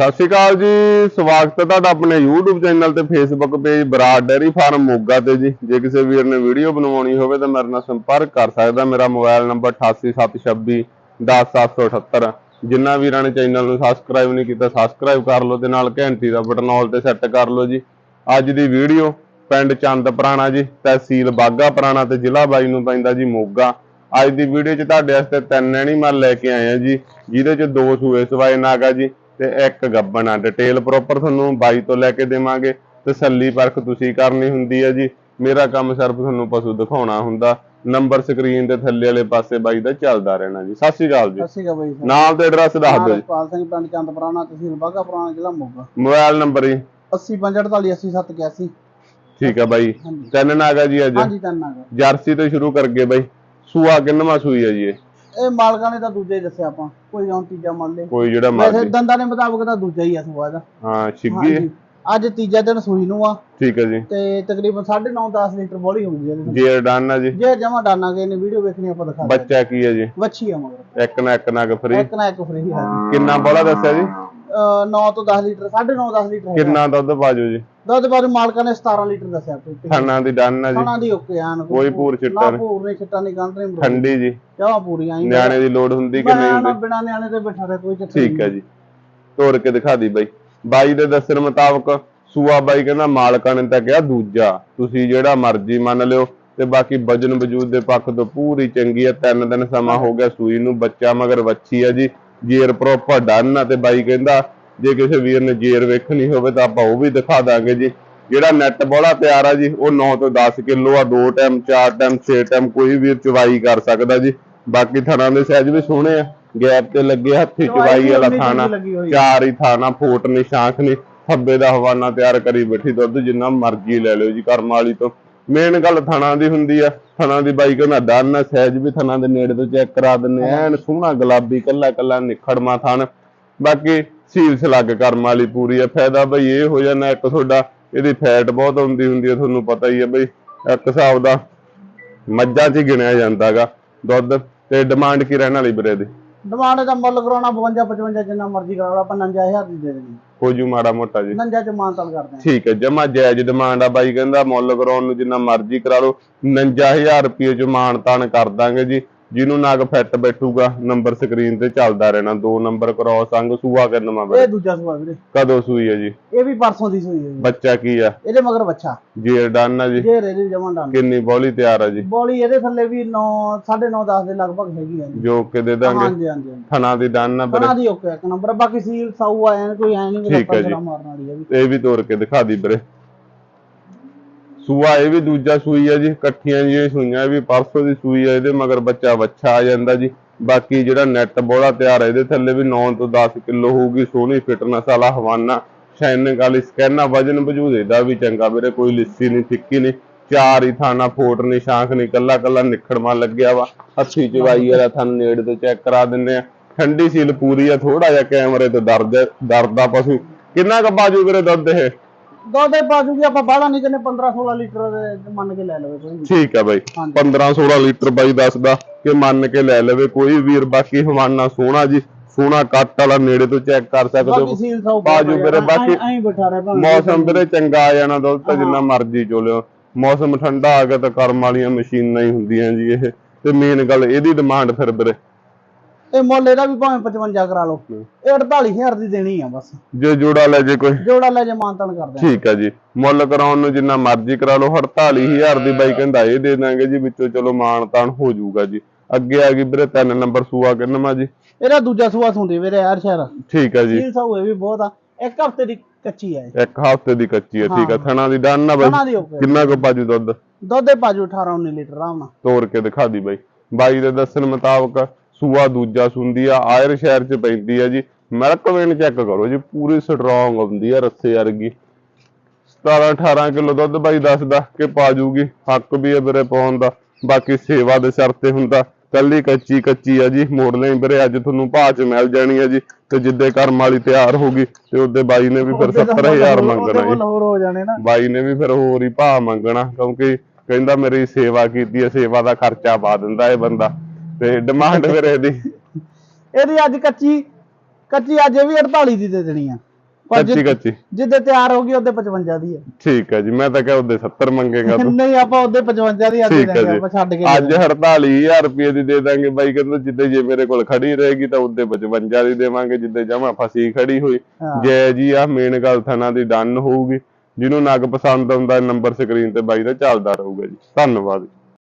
ਸਤਿ ਸ਼੍ਰੀ ਅਕਾਲ ਜੀ, ਸਵਾਗਤ ਹੈ ਤੁਹਾਡਾ ਆਪਣੇ YouTube ਚੈਨਲ ਤੇ Facebook page Brar dairy farm Moga ਤੇ ਜੀ। ਜੇ ਕਿਸੇ ਵੀਰ ਨੇ ਵੀਡੀਓ ਬਣਵਾਉਣੀ ਹੋਵੇ ਤਾਂ ਮੇਰੇ ਨਾਲ ਸੰਪਰਕ ਕਰ ਸਕਦਾ। ਮੇਰਾ ਮੋਬਾਈਲ ਨੰਬਰ 8876 10778 ਜਿਨ੍ਹਾਂ ਵੀਰਾਂ ਨੇ ਚੈਨਲ ਨੂੰ ਸਬਸਕ੍ਰਾਈਬ ਨਹੀਂ ਕੀਤਾ ਸਬਸਕ੍ਰਾਈਬ ਕਰ ਲਓ ਤੇ ਨਾਲ ਘੰਟੀ ਦਾ ਬਟਨ ਆਲ ਤੇ ਸੈੱਟ ਕਰ ਲਓ ਜੀ। ਅੱਜ ਦੀ ਵੀਡੀਓ ਪਿੰਡ ਚੰਦ ਪੁਰਾਣਾ ਜੀ, ਤਹਿਸੀਲ ਬਾਗਾ ਪੁਰਾਣਾ ਤੇ ਜ਼ਿਲ੍ਹਾ ਬਾਈ ਨੂੰ ਪੈਂਦਾ ਜੀ ਮੋਗਾ। ਅੱਜ ਦੀ ਵੀਡੀਓ 'ਚ ਤੁਹਾਡੇ ਵਾਸਤੇ ਤਿੰਨ ਐਨੀਮਲ ਲੈ ਕੇ ਆਏ ਆ ਜੀ, ਜਿਹਦੇ 'ਚ ਦੋ ਸੂਏ ਸਵਾਏ ਨਾਗਾ ਜੀ ਤੇ ਇੱਕ ਗੱਬਣ ਆ ਡਿਟੇਲ ਪ੍ਰੋਪਰ ਤੁਹਾਨੂੰ ਬਾਈ ਤੋਂ ਲੈ ਕੇ ਦੇਵਾਂਗੇ ਤਸੱਲੀ ਪਰਖ ਤੁਸੀਂ ਕਰਨੀ ਹੁੰਦੀ ਹੈ ਜੀ। ਮੇਰਾ ਕੰਮ ਸਿਰਫ ਤੁਹਾਨੂੰ ਪਸ਼ੂ ਦਿਖਾਉਣਾ ਹੁੰਦਾ। ਨੰਬਰ ਸਕਰੀਨ ਦੇ ਥੱਲੇ ਵਾਲੇ ਪਾਸੇ ਬਾਈ ਦਾ ਚੱਲਦਾ ਰਹਿਣਾ ਜੀ। ਸਤਿ ਸ਼੍ਰੀ ਅਕਾਲ ਜੀ। ਸਤਿ ਸ਼੍ਰੀ ਅਕਾਲ ਬਾਈ ਸਾਹਿਬ ਨਾਮ ਤੇ ਐਡਰੈਸ ਦੱਸ ਦਿਓ ਜੀ। ਪਾਲ ਸਿੰਘ ਪਿੰਡ ਚੰਦ ਪੁਰਾਣਾ ਤਹਿਸੀਲ ਬਾਗਾ ਪੁਰਾਣਾ ਜ਼ਿਲ੍ਹਾ ਮੋਗਾ। ਮੋਬਾਈਲ ਨੰਬਰ ਜੀ। 80 87 ਠੀਕ ਆ ਬਾਈ। ਹਾਂਜੀ। ਤਿੰਨ ਨਾਗਾ ਜੀ ਅੱਜ। ਹਾਂਜੀ ਤੰਨਾ ਗਾ ਜਰਸੀ ਤੋਂ ਸ਼ੁਰੂ ਕਰਗੇ ਬਾਈ। ਸੂਆ ਕਿੰਨਵਾਂ ਸੂਈ ਹੈ ਜੀ ਇਹ? ਇਹ ਮਾਲਕਾਂ ਨੇ ਤਾਂ ਦੂਜਾ ਹੀ ਦੱਸਿਆ ਆਪਾਂ ਕੋਈ ਹੁਣ ਤੀਜਾ ਮੰਨ ਲੈ ਕੋਈ ਜਿਹੜਾ ਵੈਸੇ ਮਰਜ਼ੀ ਦੰਦਾਂ ਦੇ ਮੁਤਾਬਕ ਤਾਂ ਦੂਜਾ ਹੀ ਆ ਸੁਆ ਦਾ ਹਾਂ ਛਿੱਗੀ ਹੈ। ਅੱਜ ਤੀਜਾ ਦਿਨ ਸੂਈ ਨੂੰ ਆ। ਠੀਕ ਹੈ ਜੀ। ਤੇ ਤਕਰੀਬਨ 9.5 10 ਲੀਟਰ ਬੋਲੀ ਹੁੰਦੀ ਹੈ ਇਹਦੇ ਜੇਰ ਡਨ ਜੀ। ਜੇ ਜਮਾ ਡਾਨਾਂਗੇ ਇਹਨੇ ਵੀਡੀਓ ਵੇਖਣੀ ਆਪਾਂ ਦਿਖਾ। ਬੱਚਾ ਕੀ ਹੈ ਜੀ? ਵੱਛੀ ਆ ਮਗਰ। ਇੱਕ ਨਾ ਇੱਕ ਨਗ ਫਰੀ ਇੱਕ ਨਾ ਇੱਕ ਫਰੀ ਹੈ ਕਿੰਨਾ ਬੋਲਾ ਦੱਸਿਆ ਜੀ? 9 ਤੋਂ 10 ਲੀਟਰ 9.5 10 ਲੀਟਰ ਹੈਗਾ। ਕਿੰਨਾ ਦੁੱਧ ਪਾਜੋ ਜੀ? ਦੁੱਧ ਬਾਰੇ ਮਾਲਕਾਂ ਨੇ 17 ਲੀਟਰ ਦੱਸਿਆ ਕੋਈ ਥਾਣਾ ਦੀ ਡਨ ਆ ਜੀ। ਖਾਣਾ ਦੀ ਓਕੇ ਆਨ ਕੋਈ ਭੂਰ ਛਿੱਟਾ ਨਾ ਨਹੀਂ। ਭੂਰ ਨਹੀਂ ਛਿੱਟਾ ਨਹੀਂ ਗੰਢ ਨਹੀਂ ਠੰਡੀ ਜੀ। ਚਾਹ ਪੂਰੀਆਂ ਹੀ ਨਿਆਣੇ ਦੀ ਲੋੜ ਹੁੰਦੀ ਕਿ ਨਹੀਂ ਹੁੰਦੀ? ਬਿਨਾ ਨਿਆਣੇ ਤੇ ਬਿਠਾ ਦੇ ਕੋਈ ਚੱਕਰ ਠੀਕ ਹੈ ਜੀ। ਤੋੜ ਕੇ ਦਿਖਾ ਦੀ ਬਾਈ। ਬਾਈ ਦੇ ਦੱਸਣ ਮੁਤਾਬਕ ਸੂਆ ਬਾਈ ਕਹਿੰਦਾ ਮਾਲਕਾਂ ਨੇ ਤਾਂ ਕਿਹਾ ਦੂਜਾ। ਤੁਸੀਂ ਜਿਹੜਾ ਮਰਜ਼ੀ ਮੰਨ ਲਿਓ ਤੇ ਬਾਕੀ ਵਜਨ ਵਜੂਦ ਦੇ ਪੱਖ ਤੋਂ ਪੂਰੀ ਚੰਗੀ ਹੈ ਤਿੰਨ ਦਿਨ ਸਮਾਂ ਹੋ ਗਿਆ ਸੂਈ ਨੂੰ ਬੱਚਾ ਮਗਰ ਵੱਛੀ ਹੈ ਜੀ। ਜੇਰ ਪ੍ਰੋਪਰ ਡਨ ਆ ਤੇ ਬਾਈ ਕਹਿੰਦਾ ਜੇ ਕਿਸੇ ਵੀਰ ਨੇ ਜੇਰ ਵੇਖਣੀ ਹੋਵੇ ਤਾਂ ਆਪਾਂ ਉਹ ਵੀ ਦਿਖਾ ਦਾਂਗੇ ਜੀ। ਜਿਹੜਾ ਨੈਟ ਬੋਲਾ ਤਿਆਰ ਆ ਜੀ ਉਹ 9 ਤੋਂ 10 ਕਿਲੋ ਆ ਦੋ ਟਾਈਮ ਚਾਰ ਟਾਈਮ ਛੇ ਟਾਈਮ ਕੋਈ ਵੀਰ ਚਵਾਈ ਕਰ ਸਕਦਾ ਜੀ। ਬਾਕੀ ਥਣਾਂ ਦੇ ਸਾਈਜ਼ ਵੀ ਸੋਹਣੇ ਆ ਗੈਪ ਤੇ ਲੱਗੇ ਹੱਥੀ ਚਵਾਈ ਵਾਲਾ ਥਾਣਾ। ਚਾਰ ਹੀ ਥਾਣਾ ਫੋਟ ਨੀ ਸ਼ਾਂਖ ਨੀ ਥੱਬੇ ਦਾ ਹਵਾਨਾ ਤਿਆਰ ਕਰੀ ਬੈਠੀ ਦੁੱਧ ਜਿੰਨਾ ਮਰਜ਼ੀ ਲੈ ਲਿਓ ਜੀ ਕਰਮ ਵਾਲੀ ਤੋਂ। ਮੇਨ ਗੱਲ ਥਣਾ ਦੀ ਹੁੰਦੀ ਆ, ਥਣਾ ਦੀ ਬਾਈ ਕਹਿੰਦਾ ਡਨ ਸਹਿਜ ਵੀ ਥਣਾ ਦੇ ਨੇੜੇ ਤੋਂ ਚੈੱਕ ਕਰਾ ਦਿੰਨੇ ਐਨ ਸੋਹਣਾ ਗੁਲਾਬੀ, ਕੱਲਾ ਕੱਲਾ ਨਿਖੜਮਾ ਥਣ। ਬਾਕੀ ਸੀਲ ਸਲੱਗ ਕਰਮ ਵਾਲੀ ਪੂਰੀ ਆ, ਫਾਇਦਾ ਬਈ ਇਹ ਹੋ ਜਾਂਦਾ ਇੱਕ ਤੁਹਾਡਾ, ਇਹਦੀ ਫੈਟ ਬਹੁਤ ਹੁੰਦੀ ਹੁੰਦੀ ਆ, ਤੁਹਾਨੂੰ ਪਤਾ ਹੀ ਆ ਬਈ, ਇੱਕ ਹਿਸਾਬ ਦਾ ਮੱਝਾਂ 'ਚ ਹੀ ਗਿਣਿਆ ਜਾਂਦਾਗਾ ਦੁੱਧ ਤੇ ਡਿਮਾਂਡ ਕੀ ਰਹਿਣ ਵਾਲੀ ਵੀਰੇ ਦੀ ਡਿਮਾਂਡ ਦਾ ਮੁੱਲ ਕਰਾਉਣਾ 52 55 ਜਿੰਨਾ ਮਰਜ਼ੀ ਕਰਾ ਲਓ, ਆਪਾਂ 59000 ਦੀ ਦੇ ਦੇਣੀ। ਹੋ ਜੂ ਮਾੜਾ ਮੋਟਾ ਜੀ। 59 ਚ ਮਾਨਤਲ ਕਰਦੇ ਆ। ਠੀਕ ਹੈ ਜਮਾ ਜਾਇਜ਼ ਡਿਮਾਂਡ ਆ ਬਾਈ ਕਹਿੰਦਾ ਮੁੱਲ ਕਰਾਉਣ ਨੂੰ ਜਿੰਨਾ ਮਰਜ਼ੀ ਕਰਾ ਲਓ। 49000 ਰੁਪਏ ਚ ਮਾਣ ਤਾਣ ਕਰ ਦਾਂਗੇ ਜੀ। ਜਿਹਨੂੰ ਨਗ ਫਿੱਟ ਬੈਠੂਗਾ ਨੰਬਰ ਸਕਰੀਨ ਤੇ ਚੱਲਦਾ ਰਹਿਣਾ ਦੋ ਨੰਬਰ ਕਰਾਸ ਅੰਗ ਸੂਆ ਕਰਨਵਾ ਇਹ ਦੂਜਾ ਸੁਭਾ ਵੀਰੇ। ਕਦੋਂ ਸੂਈ ਹੈ ਜੀ? ਇਹ ਵੀ ਪਰਸੋਂ ਦੀ ਸੂਈ ਹੈ ਜੀ। ਬੱਚਾ ਕੀ ਆ? ਇਹਦੇ ਮਗਰ ਬੱਚਾ। ਜੇਰ ਡਨ ਆ ਜੀ। ਜੇ ਰੇਰੇ ਜਮਾਂ ਡਾਨ। ਕਿੰਨੀ ਬੋਲੀ ਤਿਆਰ ਆ ਜੀ? ਬੋਲੀ ਇਹਦੇ ਥੱਲੇ ਵੀ 9 9.5 10 ਦੇ ਲਗਭਗ ਹੈਗੀ ਆ ਜੀ। ਜੋ ਕਿ ਦੇ ਦਾਂਗੇ। ਹਾਂਜੀ ਹਾਂਜੀ। ਥਣਾ ਦੀ ਡਨ ਆ ਵੀਰੇ। ਬਣਾ ਦੀ ਓਕੇ ਇੱਕ ਨੰਬਰ ਬਾਕੀ ਸੀਲ ਸਾਊ ਆਇਆ ਕੋਈ ਐ ਨਹੀਂ ਹੈ ਜੀ। ਮਾਰਨ ਵਾਲੀ ਆ ਵੀ। ਇਹ ਵੀ ਤੋੜ ਕੇ ਦਿਖਾ ਦੀ ਵੀਰੇ। ਸੂਆ ਇਹ ਵੀ ਦੂਜਾ ਸੂਈ ਆ ਜੀ, ਇਕੱਠੀਆਂ ਜੀ ਸੂਈਆਂ ਵੀ ਪਰਸੋਂ ਦੀ ਸੂਈ ਆ ਇਹਦੇ, ਮਗਰ ਬੱਚਾ ਵੱਛਾ ਆ ਜਾਂਦਾ ਜੀ। ਬਾਕੀ ਜਿਹੜਾ ਨੈਟ ਬੋਲਾ ਤਿਆਰ ਆ, ਇਹਦੇ ਥੱਲੇ ਵੀ 9 ਤੋਂ 10 ਕਿਲੋ ਹੋਊਗੀ ਸੋਹਣੀ ਫਿਟਨੈਸ ਵਾਲਾ ਹਵਾਨਾ। ਸ਼ਾਈਨਿੰਗ ਵਾਲੀ ਸਕੈਨਾ ਵਜਨ ਵਜੂਦ ਇਹਦਾ ਵੀ ਚੰਗਾ ਵੀਰੇ, ਕੋਈ ਲਿੱਸੀ ਨਹੀਂ, ਫਿੱਕੀ ਨਹੀਂ। ਚਾਰ ਹੀ ਥਾਣਾ ਫੋਟ ਨਹੀਂ ਸ਼ਾਂਖ ਨਹੀਂ ਕੱਲਾ ਕੱਲਾ ਨਿਖੜਮਾ ਲੱਗਿਆ ਵਾ। ਹੱਥੀ ਚਵਾਈ ਵਾਲਾ ਥਣ ਨੇੜੇ ਤੋਂ ਚੈੱਕ ਕਰਾ ਦਿੰਨੇ ਆ। ਠੰਡੀ ਸੀਲ ਪੂਰੀ ਆ ਥੋੜਾ ਜਿਹਾ ਕੈਮਰੇ ਤੋਂ ਡਰਦ ਡਰਦਾ ਪਸ਼ੂ। ਕਿੰਨਾ ਕੁ ਬਾਜੂ ਵੀਰੇ ਦੁੱਧ ਇਹ? ਦੁੱਧ ਦੇ ਪਾ ਜੂਗੀ ਆਪਾਂ ਬਾਹਲਾ ਨਹੀਂ ਕਹਿੰਦੇ 15 16 ਲੀਟਰ ਦੇ ਮੰਨ ਕੇ ਲੈ ਲਵੇ ਕੋਈ ਵੀ। ਠੀਕ ਹੈ ਬਾਈ ਹਾਂਜੀ। 15 16 ਲੀਟਰ ਬਾਈ ਦੱਸਦਾ ਕਿ ਮੰਨ ਕੇ ਲੈ ਲਵੇ ਕੋਈ ਵੀਰ ਬਾਕੀ ਹਵਾਨਾ ਸੋਹਣਾ ਜੀ ਸੋਹਣਾ ਕੱਟ ਵਾਲਾ ਨੇੜੇ ਤੋਂ ਚੈੱਕ ਕਰ ਸਕਦੇ ਬਾਕੀ ਹੋ ਸੀਲ ਸਾਊ ਬਾਜੂ ਵੀਰੇ ਬਾਕੀ ਐਂ ਬਿਠਾ ਰਹੇ ਮੌਸਮ ਵੀਰੇ ਚੰਗਾ ਆ ਜਾਣਾ ਦੁੱਧ ਤਾਂ ਜਿੰਨਾ ਮਰਜ਼ੀ ਚੋਲਿਓ। ਮੌਸਮ ਠੰਡਾ ਆ ਗਿਆ ਤਾਂ ਕਰਮ ਵਾਲੀਆਂ ਮਸ਼ੀਨਾਂ ਹੀ ਹੁੰਦੀਆਂ ਜੀ ਇਹ। ਤੇ ਮੇਨ ਗੱਲ ਇਹਦੀ ਡਿਮਾਂਡ ਫਿਰ ਵੀਰੇ। ਇਹ ਮੁੱਲ ਇਹਦਾ ਵੀ ਭਾਵੇਂ 55 ਕਰਾ ਲਓ। ਇਹ 48000 ਦੀ ਦੇਣੀ ਆ ਬਸ। ਜੇ ਜੋੜਾ ਲੈ ਜੇ ਕੋਈ। ਜੋੜਾ ਲੈ ਜੇ ਮਾਨਤਨ ਕਰਦੇ ਆ। ਠੀਕ ਹੈ ਜੀ। ਮੁੱਲ ਕਰਾਉਣ ਨੂੰ ਜਿੰਨਾ ਮਰਜ਼ੀ ਕਰਾ ਲਓ 48000 ਦੀ ਬਾਈ ਕਹਿੰਦਾ ਇਹ ਦੇ ਦਾਂਗੇ ਜੀ ਵਿੱਚੋਂ ਚਲੋ ਮਾਣ ਤਾਣ ਹੋ ਜਾਊਗਾ ਜੀ। ਅੱਗੇ ਆ ਗਈ ਵੀਰੇ ਤਿੰਨ ਨੰਬਰ ਸੂਆ ਕਿੰਨਵਾ ਜੀ। ਇਹਦਾ ਦੂਜਾ ਸੂਆ ਸੁੰਦੀ ਵੀਰੇ ਯਾਰ ਸ਼ਹਿਰ। ਠੀਕ ਹੈ ਜੀ। ਸਾਊ ਇਹ ਵੀ ਬਹੁਤ ਆ। ਇੱਕ ਹਫ਼ਤੇ ਦੀ ਕੱਚੀ ਆ ਇੱਕ ਹਫ਼ਤੇ ਦੀ ਕੱਚੀ ਹੈ ਠੀਕ ਹੈ। ਥਣਾ ਦੀ ਡਨ ਨਾ ਬਾਈ। ਕਿੰਨਾ ਕੁ ਬਾਜੂ ਦੁੱਧ? ਦੁੱਧ ਦੇ ਪਾਜੂ 18 19 ਲੀਟਰ ਆਰਾਮ ਨਾਲ। ਤੋੜ ਕੇ ਦਿਖਾ ਦੀ ਬਾਈ। ਬਾਈ ਦੇ ਦੱਸਣ ਮੁਤਾਬਕ ਸੂਆ ਦੂਜਾ ਸੁੰਦੀ ਆ ਆਇਰ ਸ਼ਹਿਰ ਚ ਪੈਂਦੀ ਆ ਜੀ। ਮਿਲਕ ਵੇਨ ਚੈੱਕ ਕਰੋ ਜੀ ਪੂਰੀ ਸਟਰੋਂਗ ਹੁੰਦੀ ਆ ਰੱਸੇ ਵਰਗੀ। 17 18 ਕਿਲੋ ਦੁੱਧ ਬਾਈ ਦੱਸਦਾ ਕਿ ਪਾ ਜੂਗੀ ਹੱਕ ਵੀ ਹੈ ਵੀਰੇ ਪਾਉਣ ਦਾ। ਬਾਕੀ ਸੇਵਾ ਦੇ ਸਿਰ ਤੇ ਹੁੰਦਾ ਕੱਲੀ ਕੱਚੀ ਕੱਚੀ ਆ ਜੀ ਮੋੜ ਲਈ ਵੀਰੇ ਅੱਜ ਤੁਹਾਨੂੰ ਭਾਅ ਚ ਮਿਲ ਜਾਣੀ ਆ ਜੀ ਤੇ ਜਿੱਦੇ ਕਰਮ ਵਾਲੀ ਤਿਆਰ ਹੋ ਗਈ ਤੇ ਉਹਦੇ ਬਾਈ ਨੇ ਵੀ ਫਿਰ ਉਹਦੇ ਤਾਂ 70000 ਉਹਦੇ ਮੰਗਣਾ ਜੀ। ਬਾਈ ਨੇ ਵੀ ਫਿਰ ਹੋਰ ਹੀ ਭਾਅ ਮੰਗਣਾ ਕਿਉਂਕਿ ਕਹਿੰਦਾ ਮੇਰੀ ਸੇਵਾ ਕੀਤੀ ਹੈ ਸੇਵਾ ਦਾ ਖਰਚਾ ਪਾ ਦਿੰਦਾ ਇਹ ਬੰਦਾ। ਤੇ ਡਿਮਾਂਡ ਫਿਰ ਇਹਦੀ। ਇਹਦੀ ਅੱਜ ਕੱਚੀ ਕੱਚੀ ਅੱਜ ਇਹ ਵੀ 48 ਦੀ ਦੇ ਦੇਣੀ ਆ। ਪਰ ਕੱਚੀ ਕੱਚੀ। ਜਿੱਦੇ ਤਿਆਰ ਹੋ ਗਈ ਉਹਦੇ 55 ਦੀ ਹੈ ਠੀਕ ਹੈ ਜੀ ਮੈਂ ਤਾਂ ਕਿਹਾ ਉਹਦੇ 70 ਮੰਗੇਗਾ ਤੂੰ। ਨਹੀਂ ਆਪਾਂ ਉਹਦੇ 55 ਦੀ ਅੱਜ ਹੈ ਦੇਂਗੇ ਆਪਾਂ ਛੱਡ ਕੇ ਅੱਜ 48000 ਰੁਪਏ ਦੀ ਦੇ ਦਾਂਗੇ ਬਾਈ ਕਹਿੰਦਾ ਜਿੱਦੇ ਜੇ ਮੇਰੇ ਕੋਲ ਖੜੀ ਰਹੇਗੀ ਤਾਂ ਉਹਦੇ 55 ਦੀ ਦੇਵਾਂਗੇ ਜਿੱਦੇ ਜਮਾ ਫਸੀ ਖੜੀ ਹੋਈ। ਜੈ ਜੀ ਆ ਮੇਨ ਗੱਲ ਥਣਾ ਦੀ ਡਨ ਹੋਊਗੀ। ਜਿਹਨੂੰ ਨਗ ਪਸੰਦ ਆਉਂਦਾ ਨੰਬਰ ਸਕਰੀਨ ਤੇ ਬਾਈ ਦਾ ਚੱਲਦਾ ਰਹੂਗਾ ਜੀ। ਧੰਨਵਾਦ